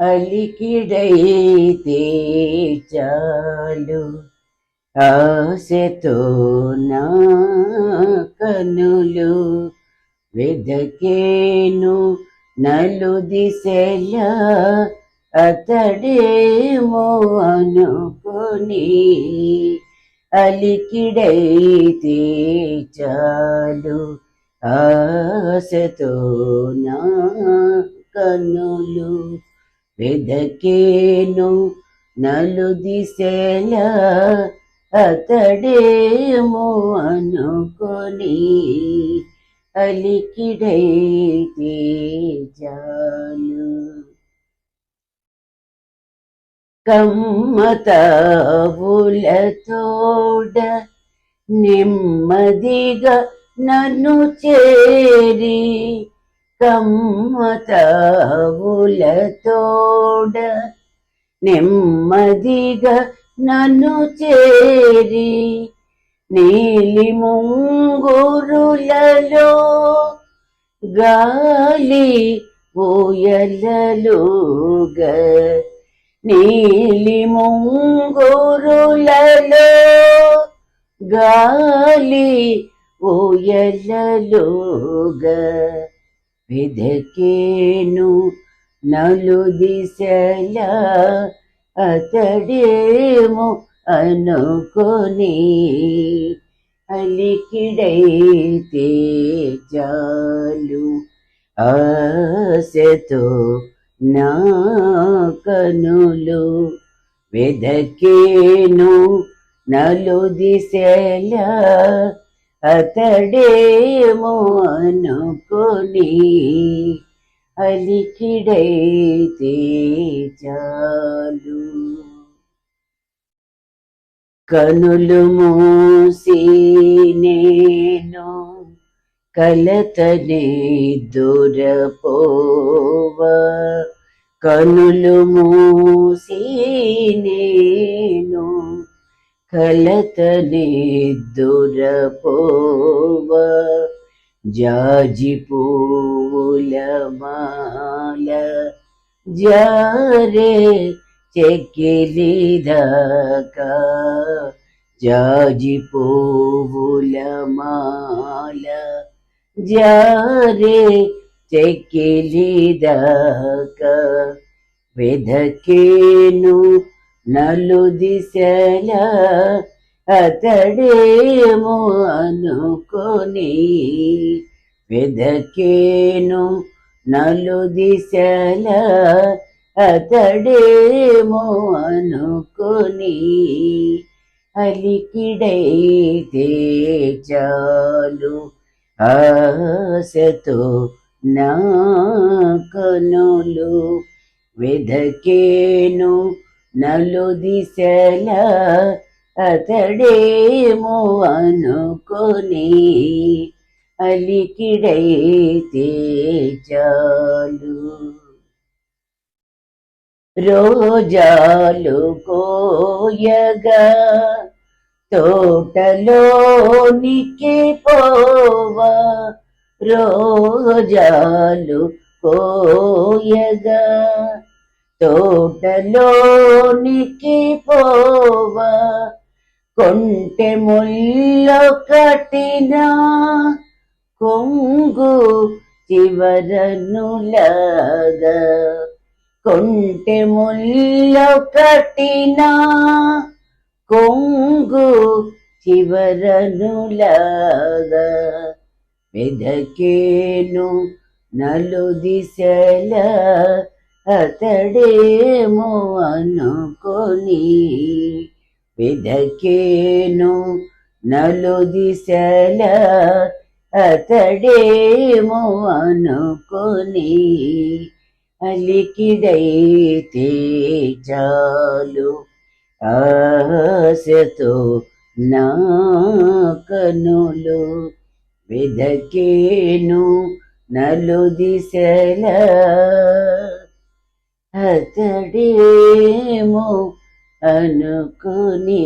అలికిడైతే చాలు. ఆశతో నా కనులు వెదకేను నలు దిశలా అతడేమో అనుకొని. అలికిడైతే చాలు ఆశతో నా కనులు వెదకేను నలు దిశల అతడేమో అనుకొని అలికిడైతే చాలు. కమ్మతావులతోడ నెమ్మదిగా నన్ను చేరి కమ్మతావులతోడ నెమ్మదిగా నన్ను చేరి నీలి ముంగురులలో గాలి ఊయలలుగా నీలి ముంగురులలో గాలి ఊయలలుగా వెదకేను నలు దిశల అతడేము అనుకొని అలికిడైతే చాలు ఆశతో నా కనులు వెదకేను నలు దిశల అతడేమోనుకొని అలికిడైతే చాలు కనులు మూసి నేను కలతనే దురపోవ. కనులు మూసి నేను కలతనే దురపోవ. జాజి పూల మాల జారే చెక్కిలిదాకా జాజి పూల మాల జారే చెక్కిలిదాకా వెదకేను నలు దిశల అతడేమో అనుకొని వెదకేను. నలు దిశల అతడేమో అనుకొని అలికిడైతే చాలు ఆశతో నా కనులు వెదకేను. నలు దిశల అతడేమో అనుకొని అలికిడైతే చాలు రోజాలు కోయగా తోటలోనికి పోవా. రోజాలు కోయగా తోటలోనికి పోవ. కొంటె ముల్లో కట్టిన కొంగు చివరనులాగా. కొంటె ముల్లో కట్టిన కొంగు చివరనులాగా. వెదకేను నలు దిశల అతడేమో అనుకొని వెదకేను నలు దిశల అతడేమో అనుకొని అలికిడైతే చాలు ఆశతో నా కనులు. వెదకేను నలు దిశల అతడేమో అనుకుని